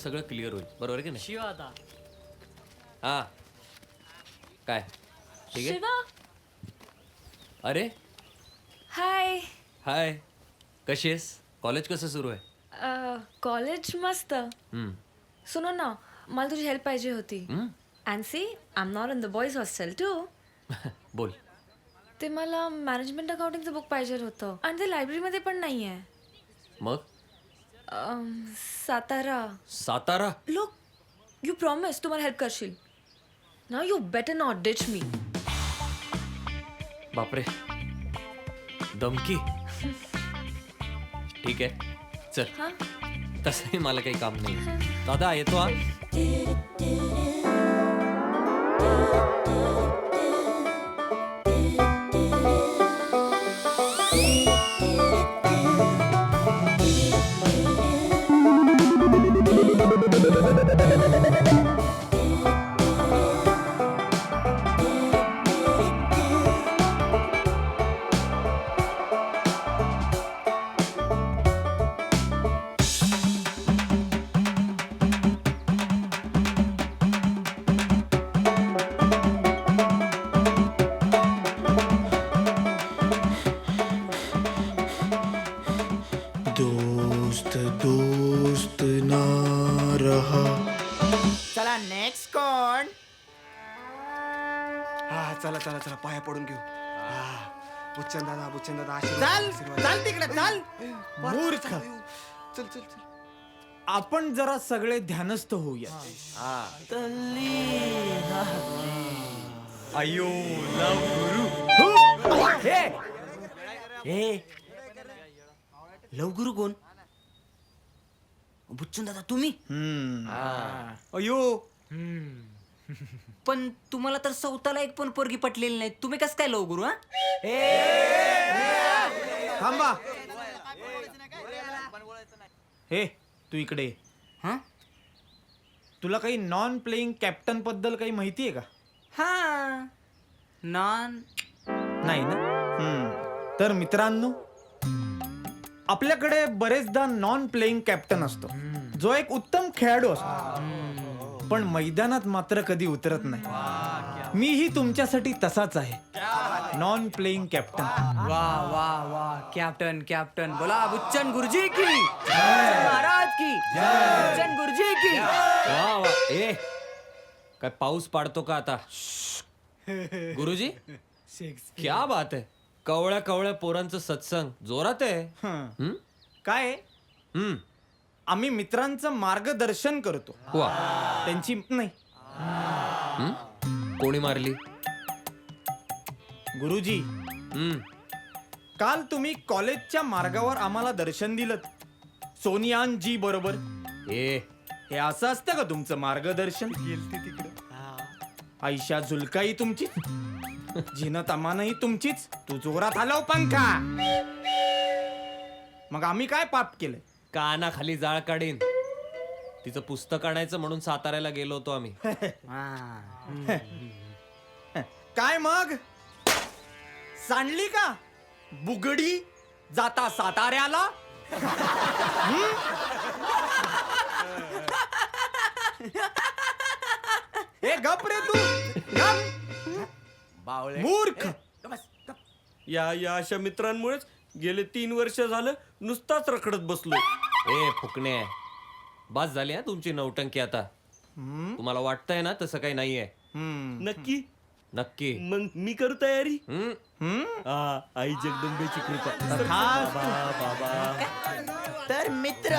सगळं क्लिअर होईल. बरोबर आहे की नाही? शिव आता. हा. काय? ठीक आहे? शिवा? अरे? हाय हाय कशी आहेस? कॉलेज कसं सुरू आहे? कॉलेज मस्त. हम्म. सुनो ना मला तुझी हेल्प पाहिजे होती. हम्म? And see I am not in the boys hostel to बोल. ते मला मॅनेजमेंट अकाउंटिंगचं बुक पाहिजे होतं. आणि ते लायब्ररीमध्ये पण नाही आहे मग? सातारा। सातारा? लोक यू प्रॉमिस तू मला हेल्प करशील। ना you better not ditch me बापरे। धमकी? ठीक आहे चल. हां? तसंही मला काही काम नाही. दादा येतो हा? चला चला चला पाया पडून घेऊ. बुच्चन दादा बुच्चन दादा चल आशीर्वाद. चल. तिकडे चल मूर्ख. चल चल चल आपण जरा सगळे ध्यानस्थ होऊया अयो लव गुरु हे. लवगुरु कोण? बुच्चन दादा तुम्ही? अयो. पण तुम्हाला तर सौताला एक पण पोरगी पटलेली नाही. तुम्ही कस काय लवगुरु हा? थांबा. हे तू इकडे ये. हा? तुला काही नॉन प्लेइंग कॅप्टनबद्दल काही माहिती आहे का? हा. नॉन नाही ना? हम्म. तर मित्रांनो आपल्याकडे बरेचदा नॉन प्लेइंग कॅप्टन असतो जो एक उत्तम खेळाडू असतो. पण मैदानात मात्र कधी उतरत नाही. मीही तुमच्यासाठी तसाच आहे. नॉन प्लेइंग कॅप्टन वा वा वा. कॅप्टन कॅप्टन बोला बुच्चन गुरुजी की? महाराज की? बुच्चन गुरुजी की? वा वा. ए काय पाऊस पाडतो का आता? गुरुजी क्या बात आहे. कवळ्या कवळ्या पोरांचं सत्संग जोरात आहे. हं. हम्म? काय आहे? हम्म. आम्ही मित्रांचं मार्गदर्शन करतो. वा. त्यांची नाही? कोणी मारली? गुरुजी. हम्म. काल तुम्ही कॉलेजच्या मार्गावर आम्हाला दर्शन दिलं सोनियान जी बरोबर. ए. हे असं असतं का तुमचं मार्गदर्शन? आयशा झुलकाई तुमचीच. झिनत अमानही तुमचीच. तू जोरात हलव पंखा. मग आम्ही काय पाप केलंय? कानाखाली जाळ काढीन. तिचं पुस्तक आणायचं म्हणून साताऱ्याला गेलो होतो आम्ही. काय मग? सांडली का? बुगडी जाता साताऱ्याला? हं? ए गप रे तू. गप. मूर्ख. या या अशा मित्रांमुळेच गेले तीन वर्ष झालं नुसताच रखडत बसलोय ए फुकणे. बस झाली हा तुमची नौटंकी आता. तुम्हाला वाटतंय ना तसं काही नाहीये. नक्की? नक्की. मग मी करू तयारी? हम्म? हम्म? हा आई जगदंबेची कृपा. तर मित्र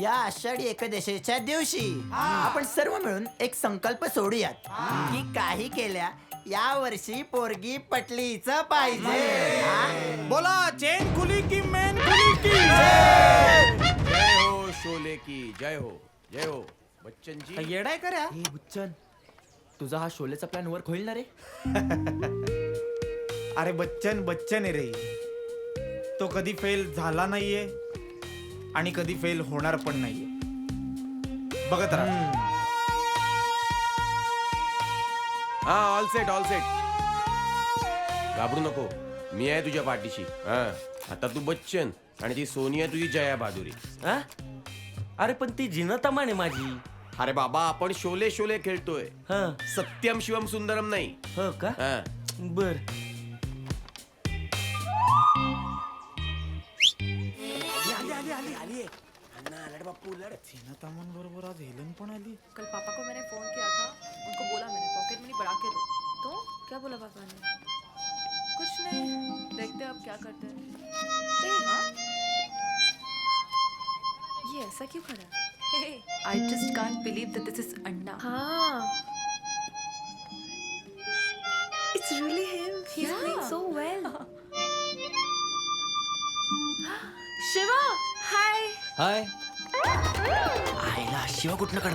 या आषाढी एकादशीच्या दिवशी आपण सर्व मिळून एक संकल्प सोडूयात. की काही केल्या या वर्षी पोरगी पटलीच पाहिजे. हा? बोला चेन खुली की मेन खुली की? जय! हो शोले की जय हो जय हो. बच्चन जी येडाय करा बुच्चन तुझा हा शोलेचा प्लॅन वर्क होईल ना रे. अरे बच्चन बच्चन आहे रे. तो कधी फेल झाला नाहीये आणि कधी फेल होणार पण नाहीये. बघत राहा. हा ऑल सेट ऑल सेट घाबरू नको. मी आहे तुझ्या पाठीशी. हा. आता तू बच्चन आणि ती सोनिया तुझी जया बहादुरी. हा? अरे पण ती जिनतमान आहे माझी. अरे बाबा आपण शोले शोले खेळतोय. हा. सत्यम शिवम सुंदरम नाही. हो का? हा. बर. बरोबर आज हेलन पण आली. कल पापा को मैंने क्या बोला पापा ने? कुछ नहीं। देखते हैं अब क्या करते हैं। हाँ? ये ऐसा क्यों खड़ा है? I just can't believe that this is अंडा हाँ। It's really him he is doing so well Shiva hi hi आईला शिवा कुठनं कड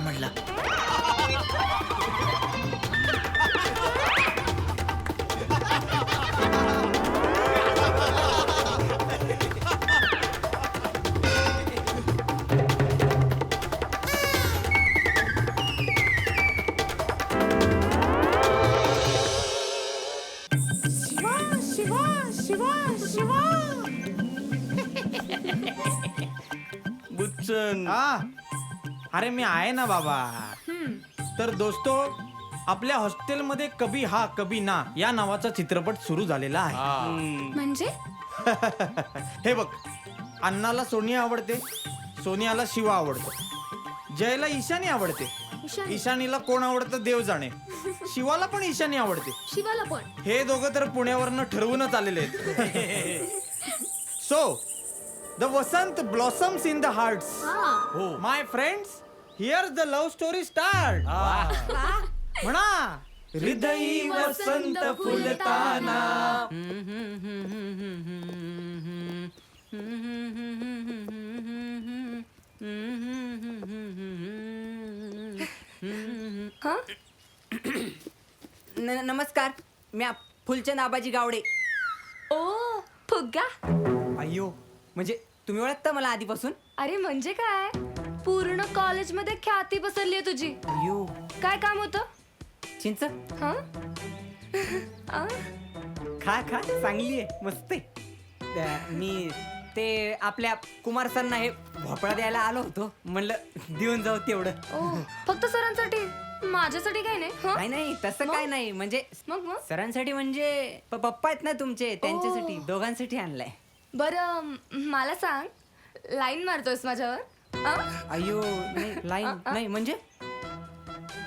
हा. अरे मी आहे ना बाबा. तर दोस्तो आपल्या हॉस्टेलमध्ये कभी हा कभी ना या नावाचा चित्रपट सुरू झालेला आहे. म्हणजे? हे बघ अण्णाला सोनिया आवडते सोनियाला शिवा आवडतो जयला ईशानी आवडते. ईशानीला कोण आवडतं? देव जाणे. शिवाला पण ईशानी आवडते. शिवाला पण? हे दोघं तर पुण्यावरनं ठरवूनच आलेले आहेत. So the vasant blossoms in the hearts my friends here the love story start म्हणा हृदयी वसंत फुलताना न- नमस्कार. मी आप- फुलचंद आबाजी गावडे. ओ फुग्गा. अय्यो. म्हणजे तुम्ही ओळखता मला आधीपासून? अरे म्हणजे काय? पूर्ण कॉलेजमध्ये ख्याती पसरली आहे तुझी. अय्यो. काय काम होतं? चिंच? हा? खा खा चांगली आहे मस्त आहे. त्या- मी ते आपल्या कुमार सरांना हे भोपळा द्यायला आलो होतो. म्हणलं देऊन जाऊ तेवढं. ओ फक्त सरांसाठी? माझ्यासाठी काय नाही हं? नाही नाही तसं काय नाही. म्हणजे मग मग? सरांसाठी म्हणजे प- पप्पा आहेत ना तुमचे त्यांच्यासाठी दोघांसाठी आणलाय. बरं मला सांग. लाईन मारतोयस माझ्यावर? अय्यो नाही लाईन नाही म्हणजे?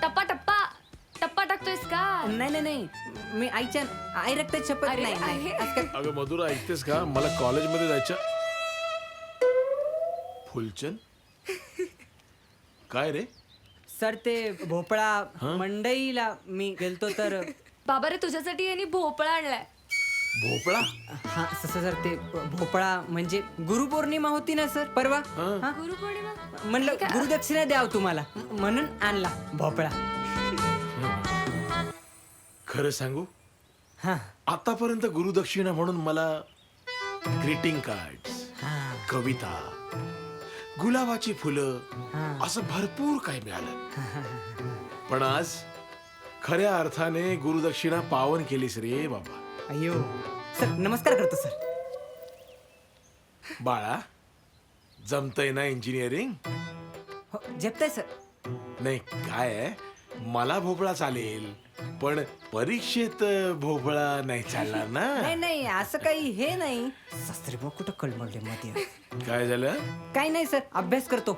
टप्पा टप्पा. टप्पा टाकतोयस का? नाही नाही नाही. मी आईच्या आई रक्तात शपथ अरे, नाही नाही. आहे. असं काय- अगं मधुरा ऐकतेस का? मला कॉलेजमध्ये जायचं फुलचंद? काय रे? सर ते भोपळा मंडईला मी गेलतो तर बाबा रे तुझ्यासाठी यांनी भोपळा आणलाय. भोपळा? हा तसं सर ते भोपळा म्हणजे गुरुपौर्णिमा होती ना सर परवा? हा? गुरुपौर्णिमा? म्हणलं गुरुदक्षिणा द्याव तुम्हाला. म- म्हणून आणला भोपळा. खरं सांगू? हा. आतापर्यंत गुरुदक्षिणा म्हणून मला ग्रीटिंग कार्ड हा. कविता गुलाबाची फुलं असं भरपूर काही मिळालं. पण आज खऱ्या अर्थाने गुरुदक्षिणा पावन केलीस रे बाबा. अय्यो. सर नमस्कार करतो सर. बाळा जमतय ना इंजिनिअरिंग हो जपताय सर. नाही काय आहे, मला भोपळा चालेल पण परीक्षेत भोपळा नाही चालणार ना? नाही नाही असं काही हे नाही. सासरे बा कुठं कळमळले मध्ये? काय झालं? काही नाही सर. अभ्यास करतो.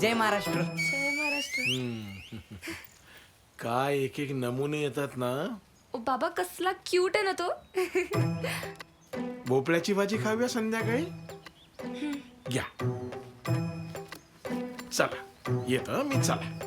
जय महाराष्ट्र. जय महाराष्ट्र. काय एक एक नमुने येतात ना? ओ बाबा कसला क्यूट आहे ना तो. भोपळ्याची भाजी खाऊया संध्याकाळी? घ्या. चला. येत मी चला.